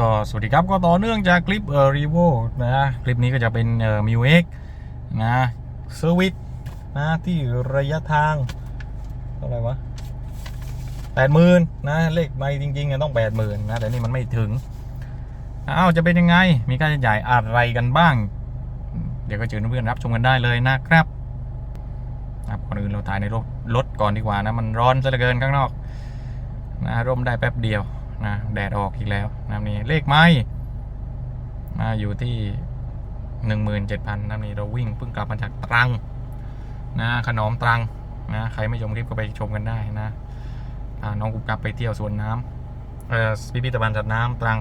ก็สวัสดีครับก็ต่อเนื่องจากคลิปเอ่อรีโวนะ คลิปนี้ก็จะเป็นเอ่อมิวเอ็กนะเซอร์วิสนะที่ระยะทางเท่าไหร่วะแปดหมื่นนะเลขไม่จริงๆต้องแปดหมื่นนะแต่นี่มันไม่ถึงอ้าวจะเป็นยังไง มีค่าใช้จ่ายอะไรกันบ้าง เดี๋ยวก็เจอเพื่อนรับชมกันได้เลยนะครับครับก่อนอื่นเราถ่ายในรถรถก่อนดีกว่านะ มันร้อนซะเหลือเกินข้างนอก นะร่มได้แป๊บเดียว นะแดดออกอีกแล้วนะครับนี่เลขไม้มาอยู่ที่หนึ่งหมื่นเจ็ดพันนะครับนี่เราวิ่งเพิ่งกลับมาจากตรังนะขนอมตรังนะใครไม่ชมคลิปก็ไปชมกันได้นะน้องกุ๊บกลับไปเที่ยวสวนน้ำเอ่อพิพิธภัณฑ์สัตว์น้ำตรัง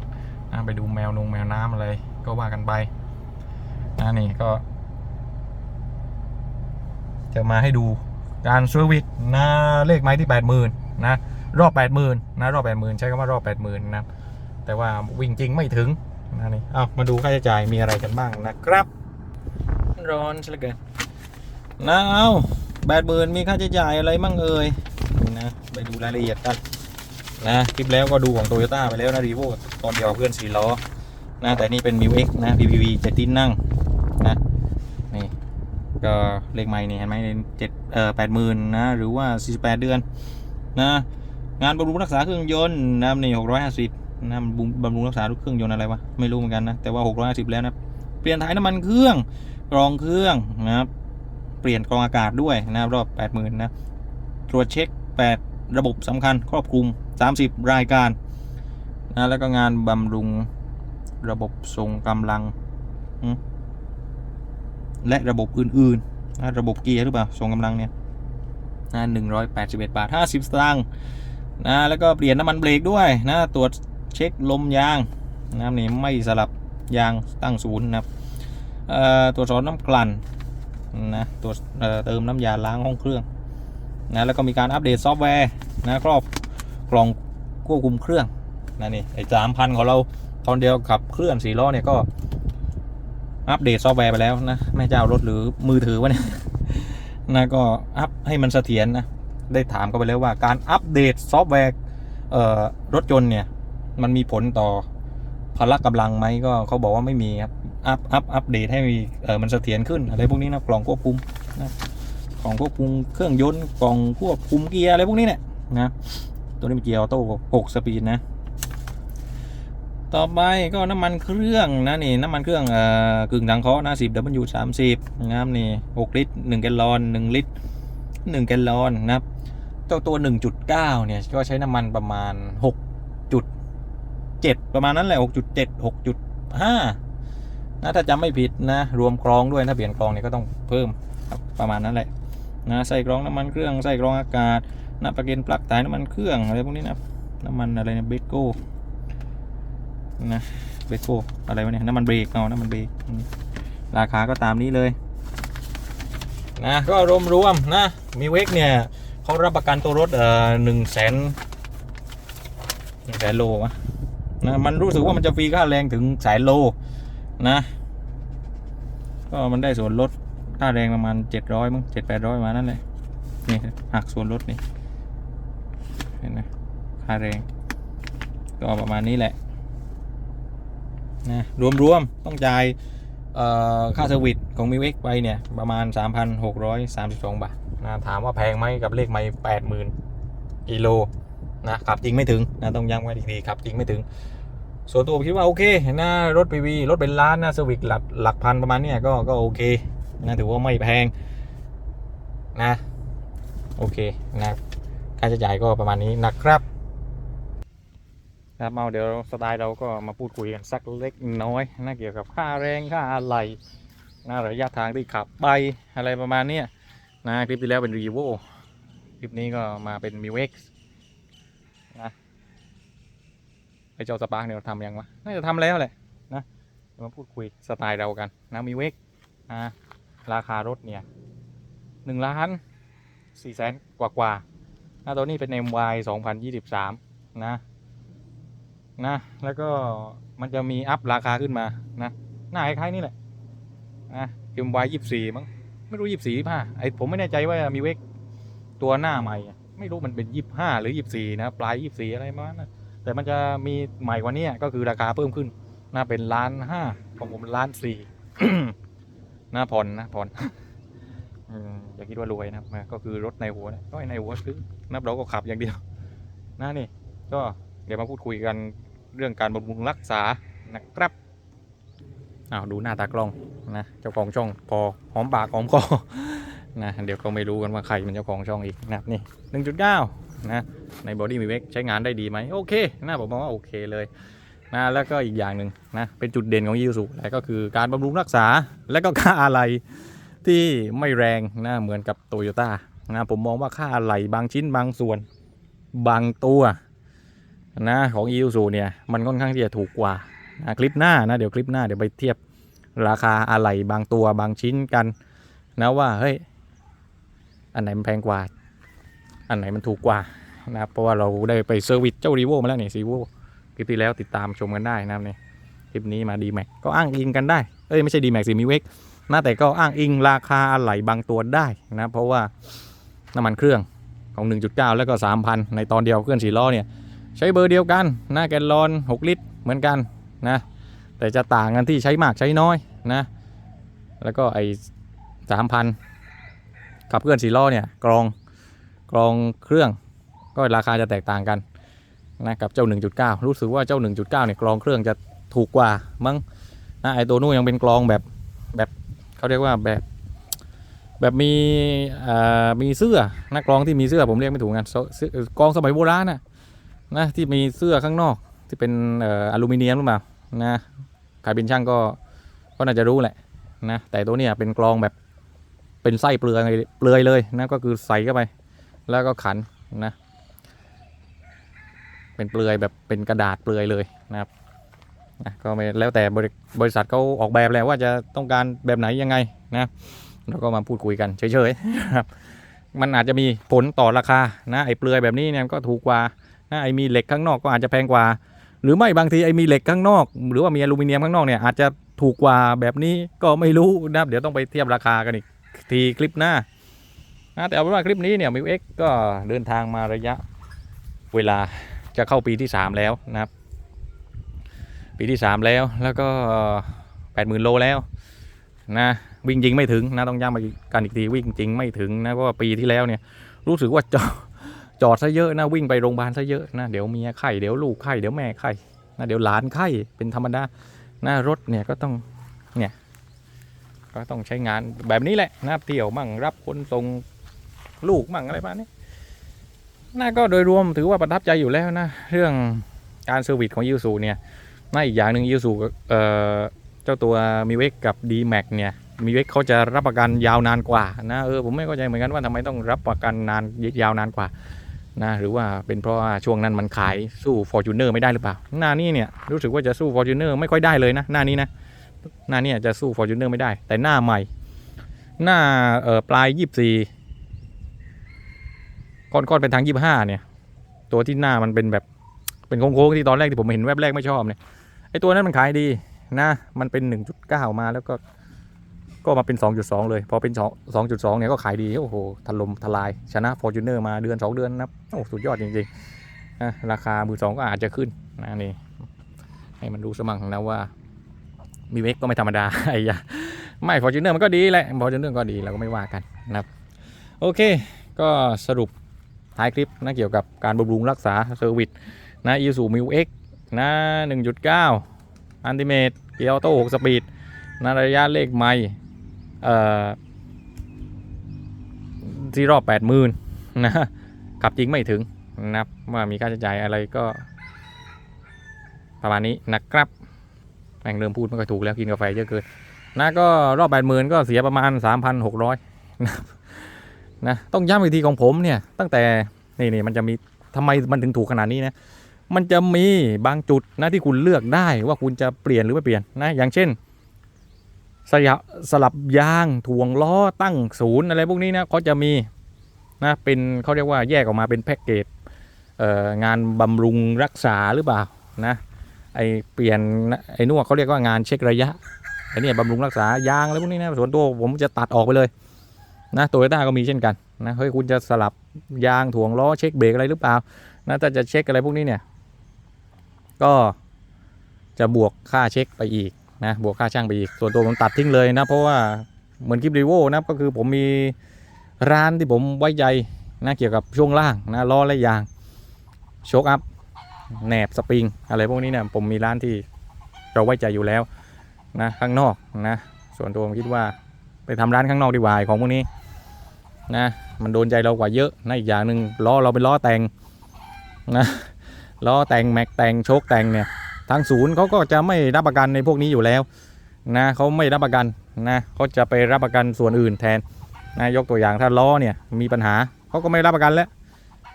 นะไปดูแมวนงแมวน้ำอะไรก็ว่ากันไปนะนี่ก็ จะมาให้ดูการเซอร์วิสนะเลขไม้ที่แปดหมื่นนะ รอบ 8 0,000นะรอบ 80,000 ใช้คำว่ารอบ 80,000นะแต่ว่าวิ่งจริงไม่ถึงนะนี่เอามาดูค่าใช้จ่ายมีอะไรกันบ้างนะครับ ร้อนซะเหลือเกินนะเอา80,000มีค่าใช้จ่ายอะไรบ้างเอ่ยนะไปดูรายละเอียดกันนะคลิปแล้วก็ดูของโตโยต้าไปแล้วนะรีโวตอนเดียวเพื่อนสี่ล้อนะแต่นี่เป็น m ิว X นะ PPV เจ็ดที่นั่งนะนี่ก็เลขไม้นี่เห็นไหมเจ็ดเอ่อแปดหมื่นนะหรือว่า48เดือนนะ งานบำรุงรักษาเครื่องยนต์นะครับนี่หกร้อยห้าสิบนะบำรุงบำรุงรักษาเครื่องยนต์อะไรวะไม่รู้เหมือนกันนะแต่ว่าหกร้อยห้าสิบแล้วนะเปลี่ยนถ่ายน้ำมันเครื่องกรองเครื่องนะครับเปลี่ยนกรองอากาศด้วยนะครับรอบแปดหมื่นนะตรวจเช็คแปดระบบสำคัญครอบคลุมสามสิบรายการนะแล้วก็งานบำรุงระบบส่งกำลัง และระบบอื่นๆนะระบบเกียร์หรือเปล่าส่งกำลังเนี่ยหนึ่งร้อยแปดสิบเอ็ดบาทห้าสิบสตางค์ นะแล้วก็เปลี่ยนน้ำมันเบรกด้วยนะตรวจเช็คลมยางนะครับนี่ไม่สลับยางตั้งศูนย์นะครับเอ่อตรวจสอบน้ำกลั่นนะตรวจเติมน้ำยาล้างห้องเครื่องนะแล้วก็มีการอัปเดตซอฟต์แวร์นะครอบกล่องควบคุมเครื่องนะนี่ไอ้สามพันของเราตอนเดียวขับเคลื่อนสี่ล้อเนี่ยก็อัปเดตซอฟต์แวร์ไปแล้วนะแม่เจ้ารถหรือมือถือวะเนี่ยนะก็อัพให้มันเสถียรนะ ได้ถามเขาไปแล้วว่าการอัปเดตซอฟต์แวร์รถยนต์เนี่ย มันมีผลต่อพละกำลังไหมก็เขาบอกว่าไม่มีครับ อัพอัพอัปเดตให้มีเออมันเสถียรขึ้นอะไรพวกนี้นะกล่องควบคุมนะกล่องควบคุมเครื่องยนต์กล่องควบคุมเกียร์อะไรพวกนี้เนี่ยนะตัวนี้เป็นเกียร์ออโต้6สปีดนะ ต่อไปก็น้ำมันเครื่องนะนี่น้ำมันเครื่องเอ่อกึ่งถังเคาะนะ10 W 30นะครับนี่6ลิตร1แกลลอน1ลิตร1แกลลอนนะครับ เจ้าตัว 1.9 เนี่ย ก็ใช้น้ำมันประมาณ 6.7 ประมาณนั้นแหละ 6.7 6.5 นะ ถ้าจำไม่ผิดนะ รวมกรองด้วย ถ้าเปลี่ยนกรองเนี่ยก็ต้องเพิ่มครับประมาณนั้นแหละ นะ ใส่กรองน้ำมันเครื่อง ใส่กรองอากาศนะประเกันปลั๊กถ่ายน้ำมันเครื่องอะไรพวกนี้นะ น้ำมันอะไรนะเบโก้นะเบโก้อะไรวะเนี่ยน้ำมันเบรกเอาน้ำมันเบรกราคาก็ตามนี้เลยนะก็รวมรวมๆนะมีเวกเนี่ย เขารับประกันตัวรถเอ่อหนึ่งแสนหนึ่งแสนโละนะมันรู้สึกว่ามันจะฟรีค่าแรงถึงแสนโลนะก็มันได้ส่วนลดค่าแรงประมาณเจ็ดร้อยมั้งเจ็ดแปดร้อยมานั่นแหละนี่หักส่วนลดนี่เห็นไหมค่าแรงก็ประมาณนี้แหละนะรวมๆต้องจ่าย ค่าเซอร์วิสของมิวเอ็กไปเนี่ย ประมาณ 3,632 บาทนะถามว่าแพงไหมกับเลขไม่80,000กิโลนะขับจริงไม่ถึงนะต้องย้ำไว้อีกทีขับจริงไม่ถึง ส่วนตัวผมคิดว่าโอเคนะรถ PV รถเป็นล้านนะเซอร์วิสหลักหลักพันประมาณเนี้ยก็ก็โอเคนะถือว่าไม่แพงนะโอเคนะค่าใช้จ่ายก็ประมาณนี้นะครับ ครับเอาเดี๋ยวสไตล์เราก็มาพูดคุยกันสักเล็กน้อยนะเกี่ยวกับค่าแรงค่าอะไรนะระยะทางที่ขับไปอะไรประมาณเนี้ยนะคลิปที่แล้วเป็นรีโวคลิปนี้ก็มาเป็นมิวเอ็กซ์นะไอเจ้าสปาร์กเนี่ยเราทำยังวะน่าจะทำแล้วแหละนะเดี๋ยวมาพูดคุยสไตล์เรากันนะมิวเอ็กซ์นะราคารถเนี่ยหนึ่งล้านสี่แสนกว่ากว่านะตัวนี้เป็น MY 2023 นะ นะ แล้วก็มันจะมีอัพราคาขึ้นมานะหน้าคล้ายๆนี่แหละนะ MY ยี่สี่มั้งไม่รู้ยี่สี่ยี่ห้าไอผมไม่แน่ใจว่ามีเวกตัวหน้าใหม่ ไม่รู้มันเป็นยี่ห้าหรือยี่สี่นะ ปลายยี่สี่อะไรมานั้นแต่มันจะมีใหม่กว่านี้ก็คือราคาเพิ่มขึ้นนะเป็นล้านห้าของผมล้านสี่นะผ่อนนะผ่อนอย่าคิดว่ารวยนะครับก็คือรถในหัวก็ในหัวซื้อนะเราก็ขับอย่างเดียวนะนี่ ก็เดี๋ยวมาพูดคุยกัน เรื่องการบำรุงรักษานะครับอ้าวดูหน้าตากล้องนะเจ้าของช่องพอหอมปากหอมคอนะเดี๋ยวเขาไม่รู้กันว่าใครเป็นเจ้าของช่องอีกนะนี่หนึ่งจุดเก้านะในบอดี้มีเวกใช้งานได้ดีไหมโอเคนะผมมองว่าโอเคเลยนะแล้วก็อีกอย่างหนึ่งนะเป็นจุดเด่นของยูสุแล้วก็คือการบำรุงรักษาและก็ค่าอะไรที่ไม่แรงนะเหมือนกับโตโยต้านะผมมองว่าค่าอะไรบางชิ้นบางส่วน บางตัว นะของอีซูเนี่ยมันค่อนข้างที่จะถูกกว่านะคลิปหน้านะเดี๋ยวคลิปหน้าเดี๋ยวไปเทียบราคาอะไหล่บางตัวบางชิ้นกันนะว่าเฮ้ยอันไหนมันแพงกว่า อันไหนมันถูกกว่านะครับเพราะว่าเราได้ไปเซอร์วิสเจ้ารีโวมาแล้วนี่ซีโวคลิปที่แล้วติดตามชมกันได้นะครับนี่คลิปนี้มาดีแม็กก็อ้างอิงกันได้เอ้ยไม่ใช่ดีแม็กสิมีเวกนะแต่ก็อ้างอิงราคาอะไหล่บางตัวได้นะเพราะว่าน้ำมันเครื่องของ 1.9 แล้วก็ 3,000 ในตอนเดียวเคลื่อนสี่ล้อเนี่ย ใช้เบอร์เดียวกันหน้าแกนลอน 6 ลิตรเหมือนกันนะแต่จะต่างกันที่ใช้มากใช้น้อยนะแล้วก็ไอ้3,000ขับเคลื่อนสี่ล้อเนี่ยกรองกรองเครื่องก็ราคาจะแตกต่างกันนะกับเจ้า 1.9 รู้สึกว่าเจ้า 1.9เนี่ยกรองเครื่องจะถูกกว่ามั้งนะไอ้ตัวนู้นยังเป็นกรองแบบแบบเขาเรียกว่าแบบแบบมีอ่อมีเสื้อนักกรองที่มีเสื้อผมเรียกไม่ถูกกันเสื้อเสื้อกรองสมัยโบราณนะ นะที่มีเสื้อข้างนอกที่เป็นอลูมิเนียมหรือเปล่านะใครเป็นช่างก็ก็น่าจะรู้แหละนะแต่ตัวเนี้ยเป็นกรองแบบเป็นไส้เปลือยเปลือยเลยนะก็คือใส่เข้าไป แล้วก็ขันนะ เป็นเปลือยแบบเป็นกระดาษเปลือยเลยนะครับนะก็ไม่แล้วแต่บริบรษัทเขาออกแบบและว่าจะต้องการแบบไหนยังไงนะแล้วก็มาพูดคุยกันเฉยๆนะครับมันอาจจะมีผลต่อราคานะไอ้เปลือยแบบนี้เนี่ยก็ถูกกว่า นะไอ้มีเหล็กข้างนอกก็อาจจะแพงกว่า หรือไม่บางทีไอ้มีเหล็กข้างนอก หรือว่ามีอลูมิเนียมข้างนอกเนี่ยอาจจะถูกกว่าแบบนี้ก็ไม่รู้นะครับเดี๋ยวต้องไปเทียบราคากันอีกทีคลิปหน้านะแต่เอาเป็นว่าคลิปนี้เนี่ยมิวเอ็กก็เดินทางมาระยะเวลาจะเข้าปีที่ 3 แล้วนะครับ ปีที่ 3 แล้วแล้วก็ 80,000 โลแล้วนะวิ่งจริงไม่ถึงนะต้องย้ำมากันอีกทีวิ่งจริงไม่ถึงนะเพราะว่าปีที่แล้วเนี่ยรู้สึกว่าจอ จอดซะเยอะนะวิ่งไปโรงพยาบาลซะเยอะนะเดี๋ยวเมียไข้เดี๋ยวลูกไข้เดี๋ยวแม่ไข้นะเดี๋ยวหลานไข้เป็นธรรมดานะรถเนี่ยก็ต้องเนี่ยก็ต้องใช้งานแบบนี้แหละนะเที่ยวมั่งรับคนส่งลูกมั่งอะไรประมาณนี้น่าก็โดยรวมถือว่าประทับใจอยู่แล้วนะเรื่องการเซอร์วิสของยูซูเนี่ยน่าอีกอย่างหนึ่งยูซูเอ่อเจ้าตัวมีเวกกับ d m a x เนี่ยมีเวกเขาจะรับประกันยาวนานกว่านะเออผมไม่เข้าใจเหมือนกันว่าทำไมต้องรับประกันนานยาวนานกว่า นะหรือว่าเป็นเพราะว่าช่วงนั้นมันขายสู้ Fortuner ไม่ได้หรือเปล่า หน้านี้เนี่ยรู้สึกว่าจะสู้ Fortuner ไม่ค่อยได้เลยนะหน้านี้นะหน้านี้จะสู้ Fortuner ไม่ได้ แต่หน้าใหม่ หน้าเออปลาย 24ค่อนๆเป็นทาง 25 เนี่ย ตัวที่หน้ามันเป็นแบบเป็นโค้งๆที่ตอนแรกที่ผมเห็นแวบแรกไม่ชอบเนี่ยไอตัวนั้นมันขายดีนะ มันเป็น 1.9 มาแล้วก็ ก็มาเป็น 2.2 เลย พอเป็น 2.2 เนี่ยก็ขายดีโอ้โหถล่มทลายชนะ Fortuner มาเดือน 2 เดือนนะครับโอ้สุดยอดจริงๆนะราคามือสองก็อาจจะขึ้นนะนี่ให้มันดูสมั่งนะว่ามีเวกก็ไม่ธรรมดาไอ้ยาไม่ Fortuner มันก็ดีแหละ Fortuner ก็ดีเราก็ไม่ว่ากันนะครับโอเค ก็สรุปท้ายคลิปนะเกี่ยวกับการบำรุงรักษาเซอร์วิสนะ i s u m i x นะ1.9อันติเมตเกียร์ออโต้6สปีดนะระยะเลขไม่ ที่รอบ80,000นนะขับจริงไม่ถึงนะครับว่ามีค่าใช้จ่ายอะไรก็ ประมาณนี้นะครับแม่งเริ่มพูดไม่ค่อยถูกแล้วกินกาแฟเยอะเกินนะก็รอบ80,000ก็เสียประมาณ 3,600นะนะต้องย้ำอีกทีของผมเนี่ย ตั้งแต่นี่นี่มันจะมีทำไมมันถึงถูกขนาดนี้นะมันจะมีบางจุดนะที่คุณเลือกได้ว่าคุณจะเปลี่ยนหรือไม่เปลี่ยนนะอย่างเช่น สยบสลับยางถ่วงล้อตั้งศูนย์อะไรพวกนี้นะเขาจะมีนะเป็นเขาเรียกว่าแยกออกมาเป็นแพ็กเกจงานบำรุงรักษาหรือเปล่านะไอเปลี่ยนไอ้นู่นเขาเรียกว่างานเช็คระยะไอ้นี่บำรุงรักษายางอะไรพวกนี้นะส่วนตัวผมจะตัดออกไปเลยนะโตโยต้าก็มีเช่นกันนะเฮ้ยคุณจะสลับยางถ่วงล้อเช็คเบรกอะไรหรือเปล่านะถ้าจะเช็คอะไรพวกนี้เนี่ยก็จะบวกค่าเช็คไปอีก นะบวกค่าช่างไปอีกส่วนตัวผมตัดทิ้งเลยนะ เพราะว่าเหมือนคลิปรีโวนะก็คือผมมีร้านที่ผมไว้ใจนะเกี่ยวกับช่วงล่างนะล้อและยางโชคอัพแหนบสปริง อะไรพวกนี้เนี่ยผมมีร้านที่เราไว้ใจอยู่แล้วนะข้างนอกนะส่วนตัวผมคิดว่าไปทำร้านข้างนอกดีกว่าของพวกนี้นะมันโดนใจเรากว่าเยอะนะอีกอย่างหนึ่งล้อเราเป็นล้อแต่งนะล้อแต่งแม็กแต่งโชคแต่งเนี่ย ทางศูนย์เขาก็จะไม่รับประกันในพวกนี้อยู่แล้วนะเขาไม่รับประกันนะเขาจะไปรับประกันส่วนอื่นแทนนะยกตัวอย่างถ้าล้อเนี่ยมีปัญหาเขาก็ไม่รับประกันแล้ว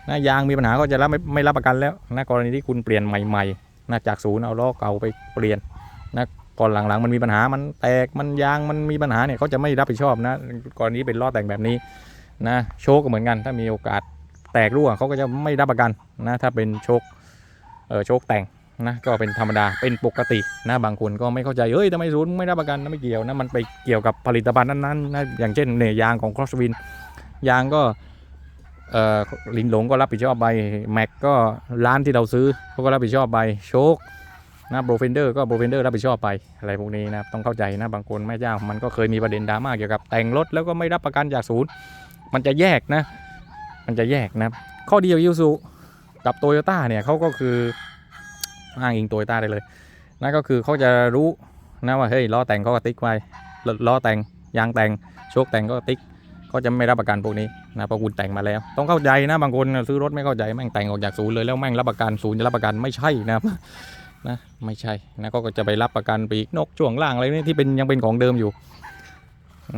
นะยางมีปัญหาก็จะรับไม่ไม่รับประกันแล้วนะกรณีที่คุณเปลี่ยนใหม่ๆนะจากศูนย์เอาล้อเก่าไปเปลี่ยนนะก่อนหลังๆ มันมีปัญหามันแตกมันยางมันมีปัญหาเนี่ยเขาจะไม่รับผิดชอบนะกรณีเป็นล้อแต่งแบบนี้นะโชคก็เหมือนกัน ถ้ามีโอกาสแตกรั่วเขาก็จะไม่รับประกันนะถ้าเป็นโชคเออโชคแต่ง นะก็เป็นธรรมดาเป็นปกตินะบางคนก็ไม่เข้าใจเอ้ยทำไมศูนย์ไม่รับประกันนะไม่เกี่ยวนะมันไปเกี่ยวกับผลิตภัณฑ์นั้นๆนะอย่างเช่นเนี่ยยางของ Crosswind ยางก็เอ่อลินหลงก็รับผิดชอบไปแม็กก็ร้านที่เราซื้อเขาก็รับผิดชอบไปโชคนะโบรเฟนเดอร์ก็โบรเฟนเดอร์รับผิดชอบไปอะไรพวกนี้นะต้องเข้าใจนะบางคนแม่เจ้ามันก็เคยมีประเด็นดราม่าเกี่ยวกับแต่งรถแล้วก็ไม่รับประกันจากศูนย์ มันจะแยกนะ มันจะแยกนะ ข้อดีของยูซูกับโตโยต้าเนี่ยเขาก็คือ อ้างอิงโตโยต้าได้เลยนั่นก็คือเขาจะรู้นะว่าเฮ้ยล้อแต่งเขาก็ติ๊กไว้ล้อแต่งยางแต่งโชคแต่งก็ติ๊กเขาจะไม่รับประกันพวกนี้นะเพราะคุณแต่งมาแล้ว ต้องเข้าใจนะบางคนซื้อรถไม่เข้าใจแม่งแต่งออกจากศูนย์เลยแล้วแม่งรับประกันศูนย์จะรับประกันไม่ใช่นะครันะไม่ใช่นะก็จะไปรับประกันปีกนกช่วงล่างอะไรนี่ที่เป็นยังเป็นของเดิมอยู่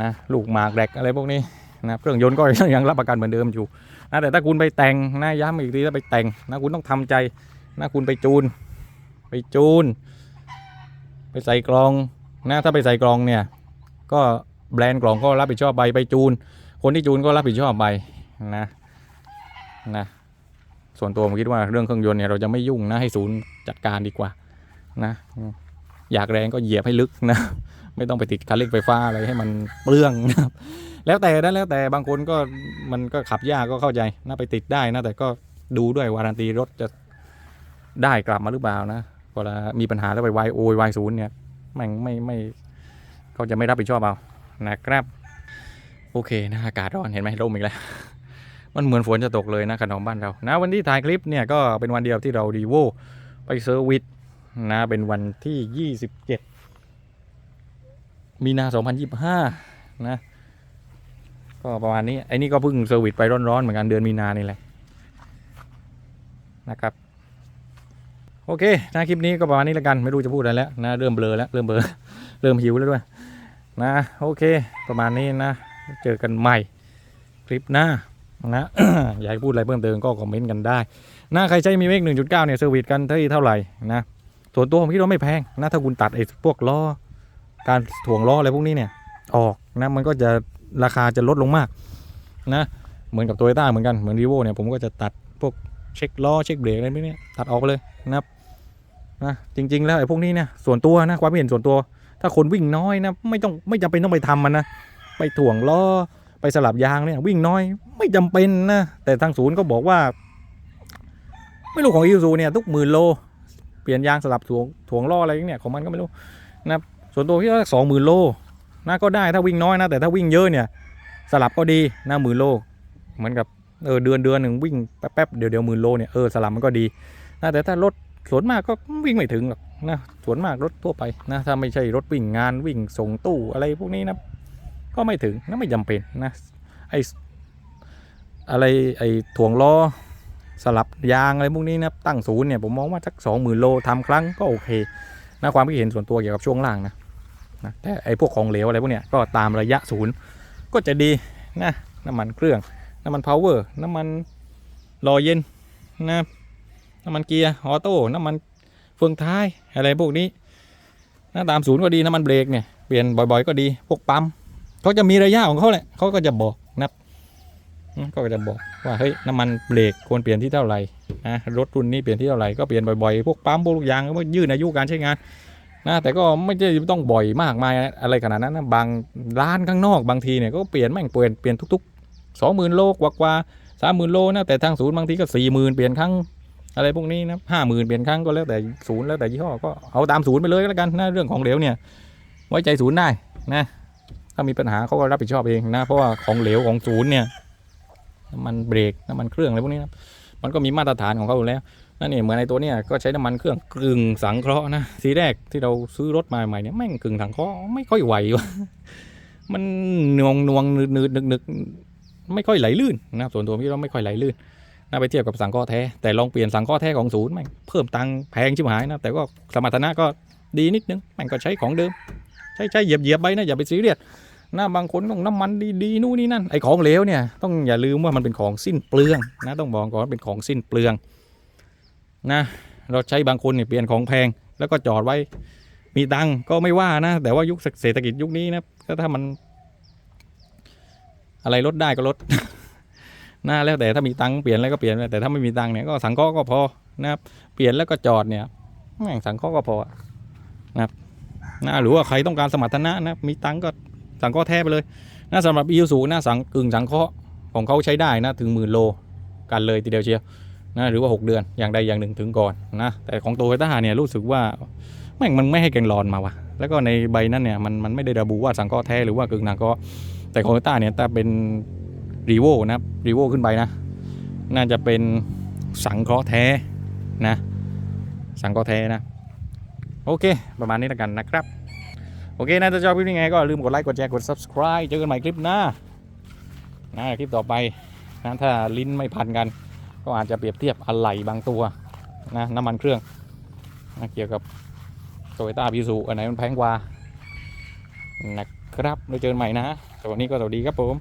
นะลูกหมากแดกอะไรพวกนี้นะเครื่องยนต์ก็ยังรับประกันเหมือนเดิมอยู่นะแต่ถ้าคุณไปแต่งนะย้ำอีกทีถ้าไปแต่งนะคุณต้องทำใจนะคุณไปจูน ไปจูน ไปใส่กรองนะถ้าไปใส่กรองเนี่ย ก็แบรนด์กล่องก็รับผิดชอบใบไปจูน คนที่จูนก็รับผิดชอบใบนะนะส่วนตัวผมคิดว่าเรื่องเครื่องยนต์เนี่ยเราจะไม่ยุ่งนะให้ศูนย์จัดการดีกว่านะอยากแรงก็เหยียบให้ลึกนะ ไม่ต้องไปติดคันเร่งไฟฟ้าอะไรให้มันเปลืองนะครับ แล้วแต่นะแล้วแต่บางคนก็มันก็ขับยากก็เข้าใจนะไปติดได้นะแต่ก็ดูด้วยวารันตีรถจะได้กลับมาหรือเปล่านะ เวลามีปัญหาแล้วไปวายโอยวายศูนย์เนี่ยแม่งไม่ไม่เขาจะไม่รับผิดชอบเอานะครับ โอเคนะอากาศร้อนเห็นไหมร่มอีกแล้วมันเหมือนฝนจะตกเลยนะขนมบ้านเรานะวันที่ถ่ายคลิปเนี่ยก็เป็นวันเดียวที่เราดีโวไปเซอร์วิสนะเป็นวันที่ 27 มีนา 2025 นะ ก็ประมาณนี้ไอ้นี่ก็เพิ่งเซอร์วิสไปร้อนๆ เหมือนกันเดือนมีนานี่แหละนะครับ โอเคนะคลิปนี้ก็ประมาณนี้แล้วกันไม่รู้จะพูดอะไรแล้วนะเริ่มเบลอแล้วเริ่มเบลอเริ่มหิวแล้วด้วยนะโอเค ประมาณนี้นะ เจอกันใหม่คลิปหน้านะอยากพูดอะไรเพิ่มเติมก็คอมเมนต์กันได้นะใครใช้มีเมก1.9เนี่ยเซอร์วิสกันที่เท่าไหร่นะส่วนตัวผมคิดว่าไม่แพงนะถ้าคุณตัดไอ้พวกล้อการถ่วงล้ออะไรพวกนี้เนี่ยออกนะมันก็จะราคาจะลดลงมากนะเหมือนกับโตโยต้าเหมือนกันเหมือนรีโวเนี่ยผมก็จะตัดพวกเช็คล้อเช็คเบรกอะไรพวกนี้ตัดออกเลยนะครับ นะจริง ๆ แล้วไอ้พวกนี้เนี่ยส่วนตัวนะความเห็นส่วนตัว ถ้าคนวิ่งน้อยนะไม่ต้องไม่จำเป็นต้องไปทำมันนะไปถ่วงล้อไปสลับยางเนี่ยวิ่งน้อยไม่จำเป็นนะแต่ทางศูนย์ก็บอกว่า ไม่รู้ของอิซูเนี่ยทุกหมื่นโล เปลี่ยนยางสลับถ่วงถ่วงล้ออะไรเนี่ยของมันก็ไม่รู้นะส่วนตัวที่ว่าสองหมื่นโลนะก็ได้ถ้าวิ่งน้อยนะแต่ถ้าวิ่งเยอะเนี่ยสลับก็ดีนะหมื่นโลเหมือนกับเออเดือนเดือนหนึ่งวิ่งแป๊บๆเดี๋ยวเดี๋ยวหมื่นโลเนี่ยเออสลับมันก็ดีนะแต่ถ้ารถ ส่วนมากก็วิ่งไม่ถึงหรอกนะส่วนมากรถทั่วไปนะถ้าไม่ใช่รถวิ่งงานวิ่งส่งตู้อะไรพวกนี้นะก็ไม่ถึงนะไม่จำเป็นนะไออะไรไอถ่วงล้อสลับยางอะไรพวกนี้นะตั้งศูนย์เนี่ยผมมองว่าสักสองหมื่นโลทำครั้งก็โอเคนะความคิดเห็นส่วนตัวเกี่ยวกับช่วงล่างนะนะแต่ไอพวกของเหลวอะไรพวกเนี้ยก็ตามระยะศูนย์ก็จะดีนะน้ำมันเครื่อง น้ำมันพาวเวอร์น้ำมันรอเย็นนะ น้ำมันเกียร์ออโต้น้ำมันเฟืองท้ายอะไรพวกนี้นะตามศูนย์ก็ดีน้ำมันเบรกเนี่ยเปลี่ยนบ่อย ๆ ก็ดีพวกปั๊มเขาจะมีระยะของเขาแหละเขาก็จะบอกนะก็จะบอกว่าเฮ้ยน้ำมันเบรกควรเปลี่ยนที่เท่าไหร่นะรถรุ่นนี้เปลี่ยนที่เท่าไหร่ก็เปลี่ยนบ่อยๆพวกปั๊มพวกลูกยางก็ยืดอายุการใช้งานนะแต่ก็ไม่ใช่ต้องบ่อยมากมายอะไรขนาดนั้นนะบางร้านข้างนอกบางทีเนี่ยก็เปลี่ยนแม่งเปลี่ยนเปลี่ยนทุกๆสองหมื่นโลกว่ากว่าสามหมื่นโลนะแต่ทางศูนย์บางทีก็สี่หมื่นเปลี่ยนครั้ง อะไรพวกนี้นะห้าหมื่นเปลี่ยนครั้งก็แล้วแต่ศูนย์แล้วแต่ยี่ห้อก็เอาตามศูนย์ไปเลยก็แล้วกันนะเรื่องของเหลวเนี่ย ไว้ใจศูนย์ได้นะ ถ้ามีปัญหาเขาก็รับผิดชอบเองนะ เพราะว่าของเหลวของศูนย์เนี่ยน้ำมันเบรกน้ำมันเครื่องอะไรพวกนี้นะมันก็มีมาตรฐานของเขาอยู่แล้วนั่นเองเหมือนในตัวเนี่ยก็ใช้น้ำมันเครื่องกึ่งสังเคราะห์นะทีแรกที่เราซื้อรถมาใหม่เนี่ยแม่งกึ่งสังเคราะห์ไม่ค่อยไหววะมันนวงนวงนืดนืดนึกนึกไม่ค่อยไหลลื่นนะส่วนตัวพี่เราไม่ค่อยไหลลื่น นะไปเทียบกับสังเคราะห์แท้ แต่ลองเปลี่ยนสังเคราะห์แท้ของศูนย์แม่งเพิ่มตังค์แพงชิบหายนะ แต่ก็สมรรถนะก็ดีนิดนึงแม่งก็ใช้ของเดิม ใช่ใช่เหยียบเหยียบไปนะ อย่าไปซีเรียสนะบางคนต้องน้ำมันดีๆนู่นนี่นั่นไอ้ของเหลวเนี่ยต้องอย่าลืมว่ามันเป็นของสิ้นเปลืองนะต้องบอกก่อนเป็นของสิ้นเปลืองนะเราใช้บางคนเนี่ยเปลี่ยนของแพงแล้วก็จอดไว้มีตังก็ไม่ว่านะ แต่ว่ายุคเศรษฐกิจยุคนี้นะก็ถ้ามัน อะไรลดได้ก็ลด นะแล้วแต่ถ้ามีตังค์เปลี่ยนแล้วก็เปลี่ยนแต่ถ้าไม่มีตังค์เนี่ยก็สังเคราะห์ก็พอนะครับเปลี่ยนแล้วก็จอดเนี่ยแม่งสังเคราะห์ก็พอนะครับนะหรือว่าใครต้องการสมรรถนะนะมีตังค์ก็สังเคราะห์แท้ไปเลยนะสำหรับอีซูนะสังกึ่งสังเคราะห์ของเขาใช้ได้นะถึงหมื่นโลกันเลยทีเดียวเชียวนะหรือว่า 6 เดือนอย่างใดอย่างหนึ่งถึงก่อนนะแต่ของโตโยต้าเนี่ยรู้สึกว่าแม่งมันไม่ให้แกงรอนมาวะแล้วก็ในใบนั้นเนี่ยมันมันไม่ได้ระบุว่าสังเคราะห์แท้หรือว่ากึ่งสังเคราะห์แต่ของโตโยต้าเนี่ยถ้าเป็น รีโวนะรีโวขึ้นไปนะ น่าจะเป็นสังเคราะห์แท้นะ สังเคราะห์แท้นะ โอเค ประมาณนี้แล้วกันนะครับ โอเคนะถ้าชอบคลิปนี้ไงก็ลืมกดไลค์กดแชร์กด subscribe เจอกันใหม่คลิปหน้านะคลิปต่อไปนะถ้าลิ้นไม่พันกัน ก็อาจจะเปรียบเทียบอะไหล่บางตัวนะน้ำมันเครื่องนะเกี่ยวกับโตโยต้าพิซูอันไหนมันแพงกว่านะครับแล้วเจอกันใหม่นะสวัสดีก็สวัสดีครับผม